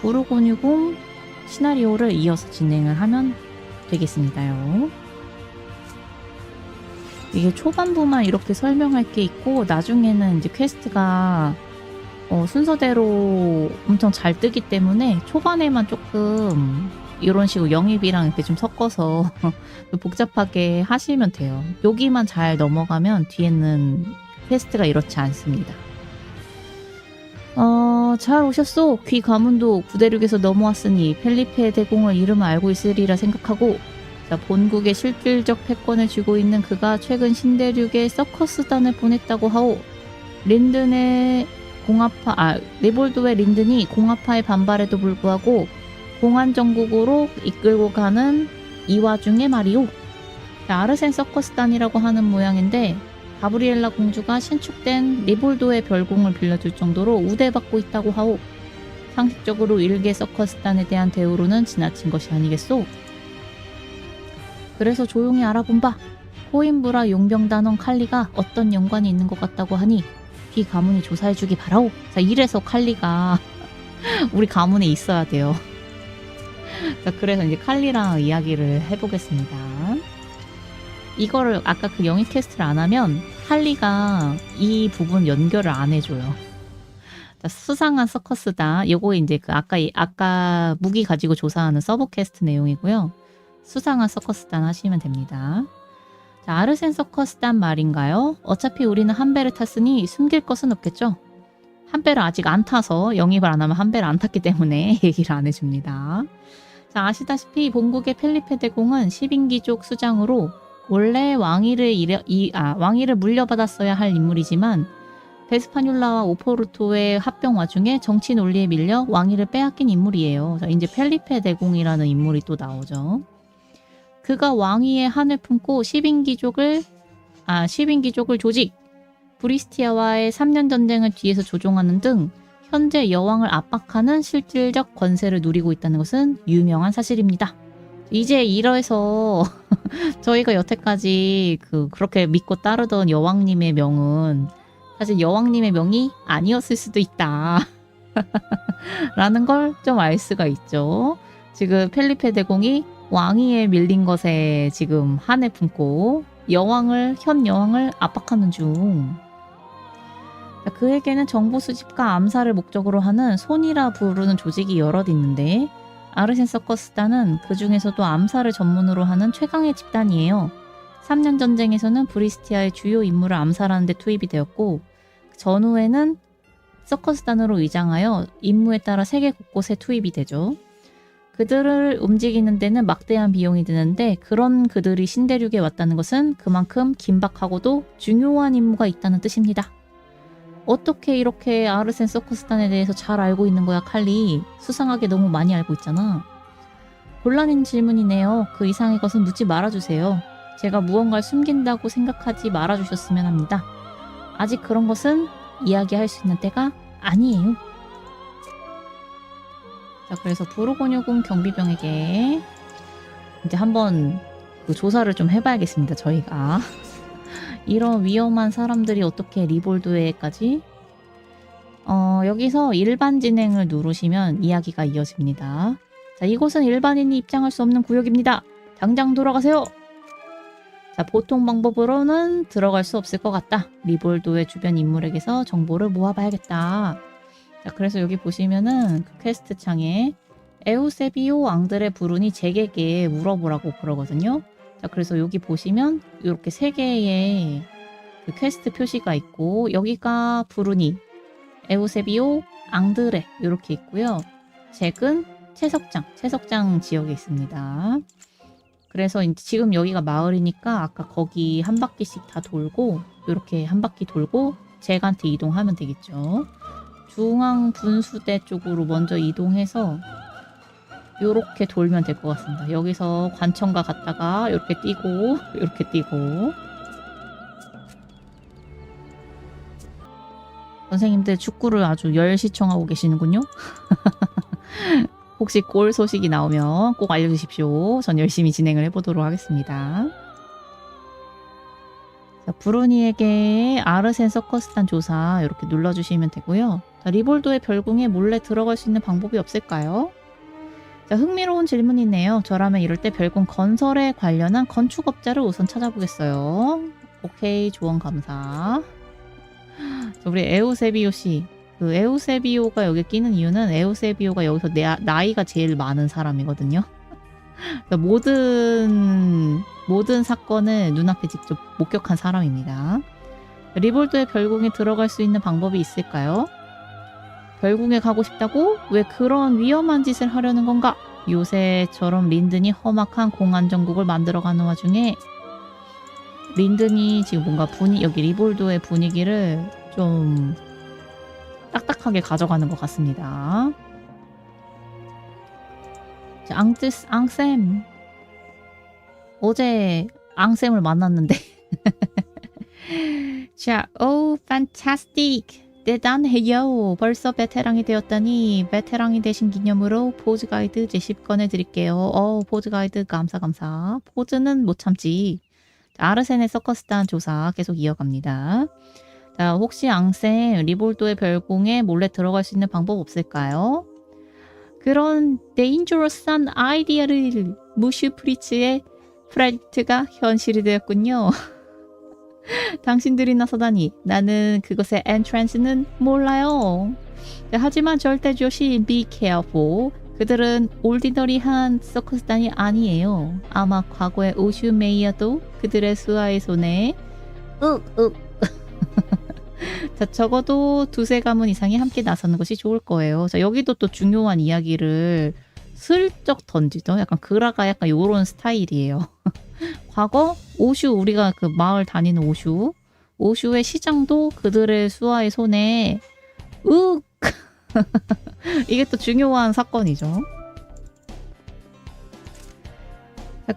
부르고뉴궁 시나리오를 이어서 진행을 하면 되겠습니다요. 이게 초반부만 이렇게 설명할 게 있고 나중에는 이제 퀘스트가 어, 순서대로 엄청 잘 뜨기 때문에 초반에만 조금 이런 식으로 영입이랑 이렇게 좀 섞어서 복잡하게 하시면 돼요. 여기만 잘 넘어가면 뒤에는 퀘스트가 이렇지 않습니다. 어, 잘 오셨소. 귀 가문도 구대륙에서 넘어왔으니 펠리페 대공을 이름을 알고 있으리라 생각하고 자, 본국의 실질적 패권을 쥐고 있는 그가 최근 신대륙에 서커스단을 보냈다고 하오. 린든의 공화파, 아, 리볼도의 린든이 공화파의 반발에도 불구하고 공안 정국으로 이끌고 가는 이 와중에 말이오. 자, 아르센 서커스단이라고 하는 모양인데 가브리엘라 공주가 신축된 리볼도의 별공을 빌려줄 정도로 우대받고 있다고 하오. 상식적으로 일개 서커스단에 대한 대우로는 지나친 것이 아니겠소? 그래서 조용히 알아본 바 코인브라 용병단원 칼리가 어떤 연관이 있는 것 같다고 하니 귀 가문이 조사해주기 바라오. 자, 이래서 칼리가 우리 가문에 있어야 돼요. 자, 그래서 이제 칼리랑 이야기를 해보겠습니다. 이거를 아까 그 영입 퀘스트를 안 하면 칼리가 이 부분 연결을 안 해줘요. 자, 수상한 서커스다. 요거 이제 그 아까 아까 무기 가지고 조사하는 서브 퀘스트 내용이고요. 수상한 서커스단 하시면 됩니다. 자, 아르센 서커스단 말인가요? 어차피 우리는 한 배를 탔으니 숨길 것은 없겠죠? 한 배를 아직 안 타서 영입을 안 하면 한 배를 안 탔기 때문에 얘기를 안 해줍니다. 자, 아시다시피 본국의 펠리페 대공은 10인기족 수장으로 원래 왕위를 이려, 이, 아, 왕위를 물려받았어야 할 인물이지만 베스파뇰라와 오포르토의 합병 와중에 정치 논리에 밀려 왕위를 빼앗긴 인물이에요. 자, 이제 펠리페 대공이라는 인물이 또 나오죠. 그가 왕위의 한을 품고 10인기족을 아 10인기족을 조직 브리스티아와의 3년 전쟁을 뒤에서 조종하는 등 현재 여왕을 압박하는 실질적 권세를 누리고 있다는 것은 유명한 사실입니다. 이제 이러해서 저희가 여태까지 그 그렇게 믿고 따르던 여왕님의 명은 사실 여왕님의 명이 아니었을 수도 있다. 라는 걸 좀 알 수가 있죠. 지금 펠리페 대공이 왕위에 밀린 것에 지금 한해 품고 여왕을 현 여왕을 압박하는 중. 자, 그에게는 정보 수집과 암살을 목적으로 하는 손이라 부르는 조직이 여럿 있는데 아르센 서커스단은 그 중에서도 암살을 전문으로 하는 최강의 집단이에요. 3년 전쟁에서는 브리스티아의 주요 인물을 암살하는 데 투입이 되었고 전후에는 서커스단으로 위장하여 임무에 따라 세계 곳곳에 투입이 되죠. 그들을 움직이는 데는 막대한 비용이 드는데 그런 그들이 신대륙에 왔다는 것은 그만큼 긴박하고도 중요한 임무가 있다는 뜻입니다. 어떻게 이렇게 아르센 서커스단에 대해서 잘 알고 있는 거야, 칼리? 수상하게 너무 많이 알고 있잖아. 곤란한 질문이네요. 그 이상의 것은 묻지 말아주세요. 제가 무언가를 숨긴다고 생각하지 말아주셨으면 합니다. 아직 그런 것은 이야기할 수 있는 때가 아니에요. 자, 그래서 부르고뉴궁 경비병에게 이제 한번 그 조사를 좀 해봐야겠습니다. 저희가 이런 위험한 사람들이 어떻게 리볼드에까지 어, 여기서 일반 진행을 누르시면 이야기가 이어집니다. 자, 이곳은 일반인이 입장할 수 없는 구역입니다. 당장 돌아가세요. 자, 보통 방법으로는 들어갈 수 없을 것 같다. 리볼도의 주변 인물에게서 정보를 모아봐야겠다. 자, 그래서 여기 보시면은 그 퀘스트 창에 에우세비오 앙드레 부룬이 제게게 물어보라고 그러거든요. 자, 그래서 여기 보시면 이렇게 세 개의 그 퀘스트 표시가 있고 여기가 부룬이, 에우세비오, 앙드레 이렇게 있고요. 잭은 채석장, 채석장 지역에 있습니다. 그래서 지금 여기가 마을이니까 아까 거기 한 바퀴씩 다 돌고 이렇게 한 바퀴 돌고 잭한테 이동하면 되겠죠. 중앙 분수대 쪽으로 먼저 이동해서 이렇게 돌면 될 것 같습니다. 여기서 관청가 갔다가 이렇게 뛰고 이렇게 뛰고 선생님들 축구를 아주 열시청하고 계시는군요. 혹시 골 소식이 나오면 꼭 알려주십시오. 전 열심히 진행을 해보도록 하겠습니다. 자, 브루니에게 아르센 서커스단 조사 이렇게 눌러주시면 되고요. 자, 리볼도의 별궁에 몰래 들어갈 수 있는 방법이 없을까요? 자, 흥미로운 질문이네요. 저라면 이럴 때 별궁 건설에 관련한 건축업자를 우선 찾아보겠어요. 오케이, 조언 감사. 자, 우리 에우세비오 씨. 그 에우세비오가 여기 끼는 이유는 에우세비오가 여기서 내, 나이가 제일 많은 사람이거든요. 그러니까 모든 모든 사건을 눈앞에 직접 목격한 사람입니다. 리볼도의 별궁에 들어갈 수 있는 방법이 있을까요? 별궁에 가고 싶다고? 왜 그런 위험한 짓을 하려는 건가? 요새처럼 린든이 험악한 공안 정국을 만들어가는 와중에 린든이 지금 뭔가 분위 여기 리볼도의 분위기를 좀 딱딱하게 가져가는 것 같습니다. 자, 앙뜨스 앙쌤 어제 앙쌤을 만났는데 자, 오, 판타스틱. 대단해요. 벌써 베테랑이 되었다니 베테랑이 되신 기념으로 포즈 가이드 제 10건을 드릴게요. 어, 포즈 가이드 감사 감사. 포즈는 못 참지. 자, 아르센의 서커스단 조사 계속 이어갑니다. 자, 혹시 앙쌤 리볼도의 별궁에 몰래 들어갈 수 있는 방법 없을까요? 그런 데인저러스한 아이디어를 무슈 프리츠의 프라이트가 현실이 되었군요. 당신들이 나서다니 나는 그것의 엔트랜스는 몰라요. 네, 하지만 절대 조심 be careful. 그들은 올디너리한 서커스단이 아니에요. 아마 과거의 오슈 메이어도 그들의 수하의 손에 윽윽 자, 적어도 두세 가문 이상이 함께 나서는 것이 좋을 거예요. 자, 여기도 또 중요한 이야기를 슬쩍 던지죠. 약간 그라가 약간 요런 스타일이에요. 과거 오슈 우리가 그 마을 다니는 오슈 오슈의 시장도 그들의 수하의 손에 윽 이게 또 중요한 사건이죠.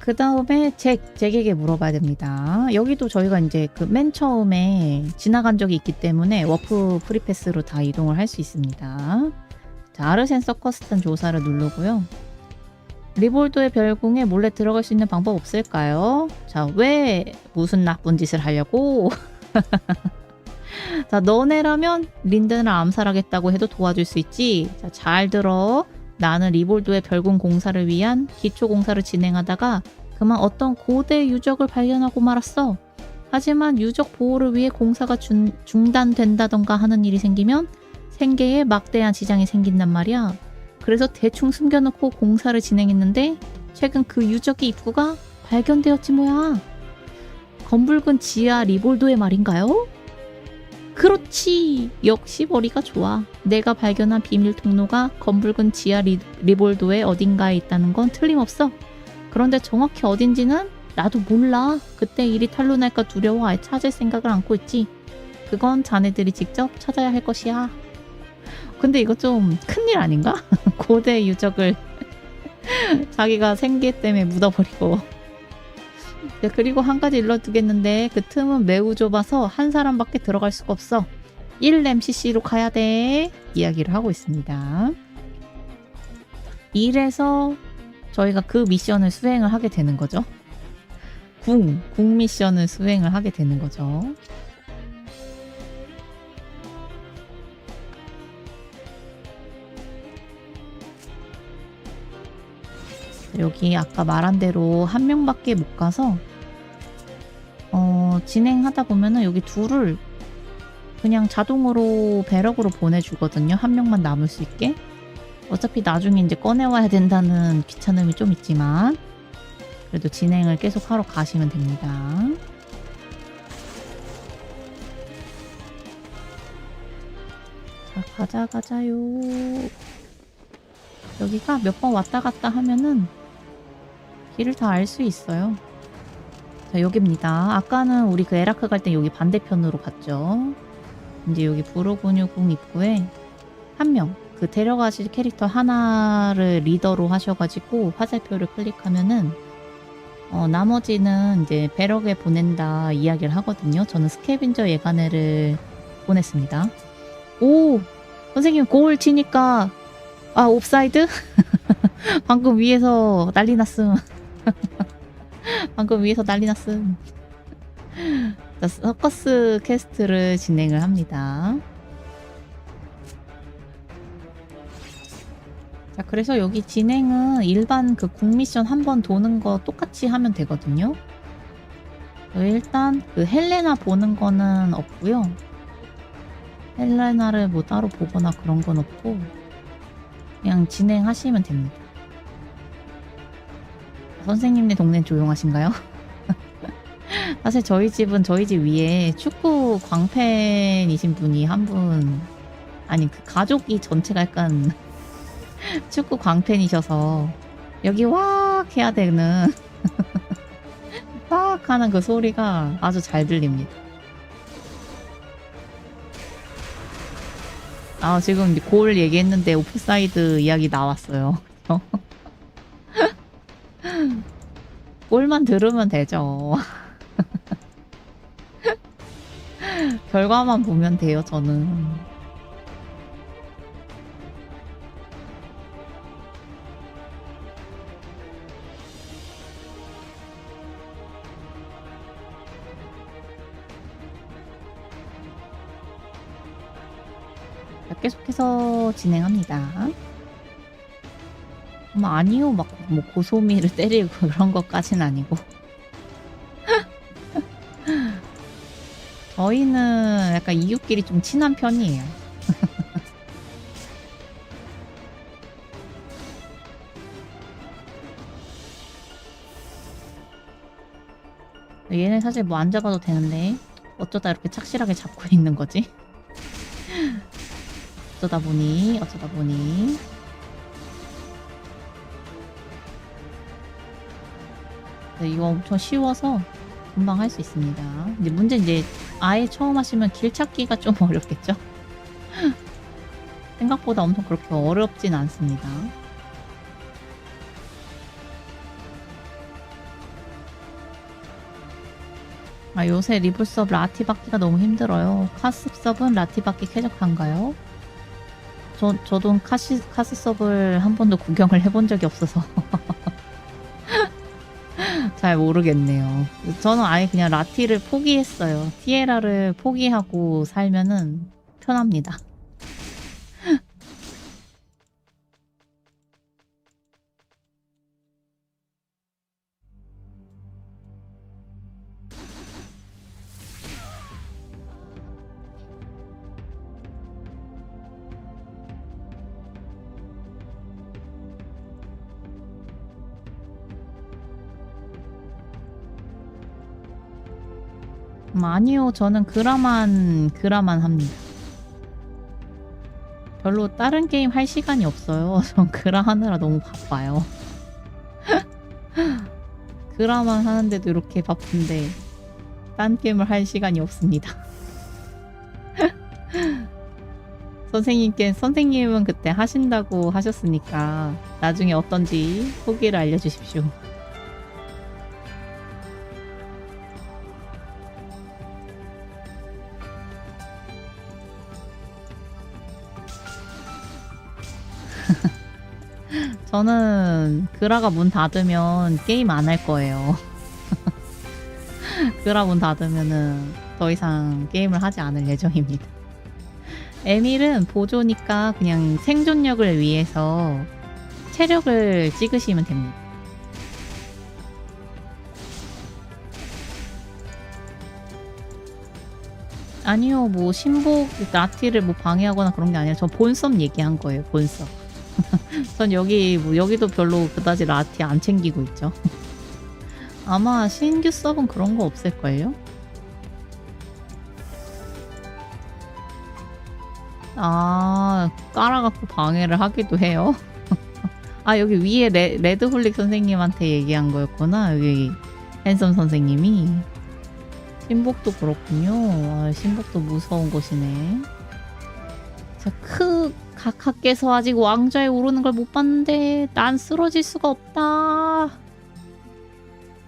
그 다음에 잭, 잭에게 물어봐야 됩니다. 여기도 저희가 이제 그 맨 처음에 지나간 적이 있기 때문에 워프 프리패스로 다 이동을 할 수 있습니다. 자, 아르센 서커스탄 조사를 누르고요. 리볼도의 별궁에 몰래 들어갈 수 있는 방법 없을까요? 자, 왜 무슨 나쁜 짓을 하려고? 자, 너네라면 린든을 암살하겠다고 해도 도와줄 수 있지. 자, 잘 들어. 나는 리볼도의 별궁 공사를 위한 기초 공사를 진행하다가 그만 어떤 고대 유적을 발견하고 말았어. 하지만 유적 보호를 위해 공사가 중, 중단된다던가 하는 일이 생기면 생계에 막대한 지장이 생긴단 말이야. 그래서 대충 숨겨놓고 공사를 진행했는데 최근 그 유적의 입구가 발견되었지 뭐야. 검붉은 지하 리볼도의 말인가요? 그렇지. 역시 머리가 좋아. 내가 발견한 비밀 통로가 검붉은 지하 리, 리볼도의 어딘가에 있다는 건 틀림없어. 그런데 정확히 어딘지는 나도 몰라. 그때 일이 탄로 날까 두려워 아예 찾을 생각을 안고 있지. 그건 자네들이 직접 찾아야 할 것이야. 근데 이거 좀 큰일 아닌가? 고대 유적을 자기가 생계 때문에 묻어버리고. 네, 그리고 한 가지 일러두겠는데 그 틈은 매우 좁아서 한 사람밖에 들어갈 수가 없어. 1 MCC로 가야 돼. 이야기를 하고 있습니다. 이래서 저희가 그 미션을 수행을 하게 되는 거죠. 궁, 궁 미션을 수행을 하게 되는 거죠. 여기 아까 말한 대로 한 명밖에 못 가서 어, 진행하다 보면은 여기 둘을 그냥 자동으로 배럭으로 보내주거든요. 한 명만 남을 수 있게. 어차피 나중에 이제 꺼내와야 된다는 귀찮음이 좀 있지만 그래도 진행을 계속 하러 가시면 됩니다. 자, 가자, 가자요. 여기가 몇 번 왔다 갔다 하면은 길을 다 알 수 있어요. 자, 여기입니다. 아까는 우리 그 에라크 갈 때 여기 반대편으로 갔죠. 이제 여기 부르고뉴궁 입구에 한 명, 그 데려가실 캐릭터 하나를 리더로 하셔가지고 화살표를 클릭하면은 어, 나머지는 이제 배럭에 보낸다 이야기를 하거든요. 저는 스캐빈저 예간회를 보냈습니다. 오! 선생님 골 치니까 아 옵사이드? 방금 위에서 난리 났음. 방금 위에서 난리 났음. 자, 서커스 캐스트를 진행을 합니다. 자, 그래서 여기 진행은 일반 그 국미션 한 번 도는 거 똑같이 하면 되거든요. 어, 일단 그 헬레나 보는 거는 없고요. 헬레나를 뭐 따로 보거나 그런 건 없고 그냥 진행하시면 됩니다. 선생님네 동네는 조용하신가요? 사실 저희 집은 저희 집 위에 축구 광팬이신 분이 한 분 아니 그 가족이 전체가 약간 축구 광팬이셔서 여기 왁 해야 되는 왁 하는 그 소리가 아주 잘 들립니다. 아 지금 골 얘기했는데 오프사이드 이야기 나왔어요. 골만 들으면 되죠. 결과만 보면 돼요, 저는. 자, 계속해서 진행합니다. 뭐 아니요, 막 뭐 고소미를 때리고 그런 것까진 아니고. 저희는 약간 이웃끼리 좀 친한 편이에요. 얘는 사실 뭐 안 잡아도 되는데 어쩌다 이렇게 착실하게 잡고 있는 거지? 어쩌다 보니 어쩌다 보니 이거 엄청 쉬워서 금방 할 수 있습니다. 이제 문제 이제 아예 처음 하시면 길 찾기가 좀 어렵겠죠? 생각보다 엄청 그렇게 어렵진 않습니다. 아, 요새 리블섭 라티 받기가 너무 힘들어요. 카스섭은 라티 받기 쾌적한가요? 저, 저도 카시, 카스섭을 한 번도 구경을 해본 적이 없어서 잘 모르겠네요. 저는 아예 그냥 라티를 포기했어요. 티에라를 포기하고 살면은 편합니다. 음, 아니요, 저는 그라만, 그라만 합니다. 별로 다른 게임 할 시간이 없어요. 전 그라 하느라 너무 바빠요. 그라만 하는데도 이렇게 바쁜데, 딴 게임을 할 시간이 없습니다. 선생님께, 선생님은 그때 하신다고 하셨으니까, 나중에 어떤지 후기를 알려주십시오. 저는 그라가 문 닫으면 게임 안 할 거예요. 그라 문 닫으면은 더 이상 게임을 하지 않을 예정입니다. 에밀은 보조니까 그냥 생존력을 위해서 체력을 찍으시면 됩니다. 아니요, 뭐 신복 라티를 뭐 방해하거나 그런 게 아니라 저 본섭 얘기한 거예요. 본섭. 전 여기 뭐 여기도 별로 그다지 라티 안 챙기고 있죠. 아마 신규 서브는 그런 거 없을걸요? 아 깔아갖고 방해를 하기도 해요. 아 여기 위에 레, 레드홀릭 선생님한테 얘기한 거였구나 여기 앤섬 선생님이 신복도 그렇군요. 아, 신복도 무서운 곳이네. 자, 크 각하께서 아직 왕좌에 오르는 걸 못 봤는데 난 쓰러질 수가 없다.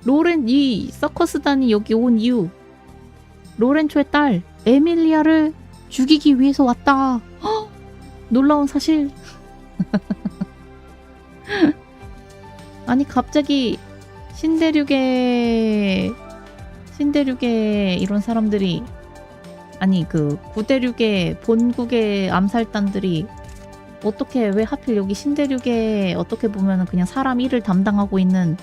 로렌 이 서커스단이 여기 온 이유. 로렌초의 딸 에밀리아를 죽이기 위해서 왔다. 헉! 놀라운 사실. 아니 갑자기 신대륙의 신대륙의 이런 사람들이 아니 그 구대륙의 본국의 암살단들이 어떻게 왜 하필 여기 신대륙에 어떻게 보면은 그냥 사람 일을 담당하고 있는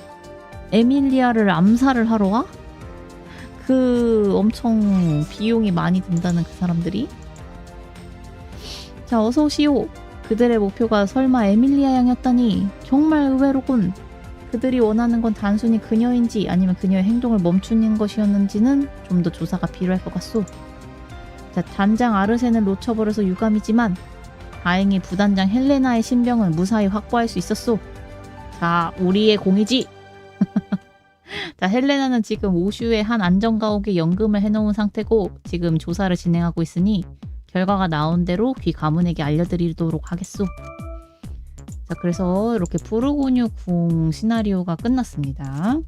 에밀리아를 암살을 하러 와? 그 엄청 비용이 많이 든다는 그 사람들이? 자, 어서 오시오. 그들의 목표가 설마 에밀리아 양이었다니 정말 의외로군. 그들이 원하는 건 단순히 그녀인지 아니면 그녀의 행동을 멈추는 것이었는지는 좀 더 조사가 필요할 것 같소. 자, 단장 아르센을 놓쳐버려서 유감이지만 다행히 부단장 헬레나의 신병은 무사히 확보할 수 있었소. 자, 우리의 공이지. 자, 헬레나는 지금 오슈의 한 안전가옥에 연금을 해놓은 상태고 지금 조사를 진행하고 있으니 결과가 나온 대로 귀 가문에게 알려드리도록 하겠소. 자, 그래서 이렇게 부르고뉴 궁 시나리오가 끝났습니다.